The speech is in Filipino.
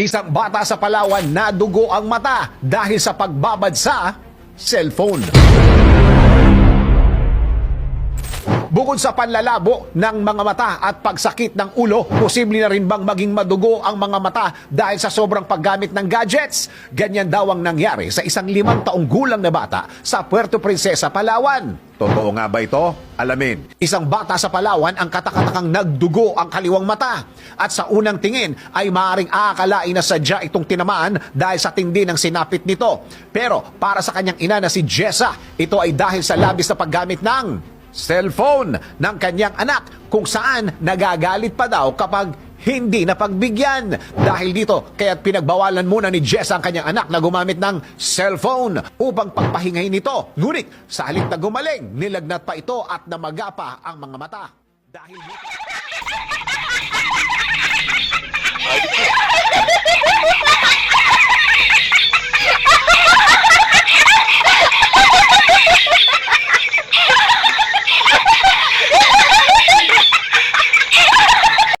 Isang bata sa Palawan na dugo ang mata dahil sa pagbabad sa cellphone. Bukod sa panlalabo ng mga mata at pagsakit ng ulo, posible na rin bang maging madugo ang mga mata dahil sa sobrang paggamit ng gadgets? Ganyan daw ang nangyari sa isang limang taong gulang na bata sa Puerto Princesa, Palawan. Totoo nga ba ito? Alamin. Isang bata sa Palawan ang katakatakang nagdugo ang kaliwang mata. At sa unang tingin ay maaaring aakalain na sadya itong tinamaan dahil sa tindi ng sinapit nito. Pero para sa kanyang ina na si Jessa, ito ay dahil sa labis na paggamit ng cellphone ng kanyang anak kung saan nagagalit pa daw kapag hindi na pagbigyan. Dahil dito, kaya pinagbawalan muna ni Jess ang kanyang anak na gumamit ng cellphone upang pagpahingahin ito. Ngunit, sa halip na gumaling, nilagnat pa ito at namaga pa ang mga mata. Dahil dito...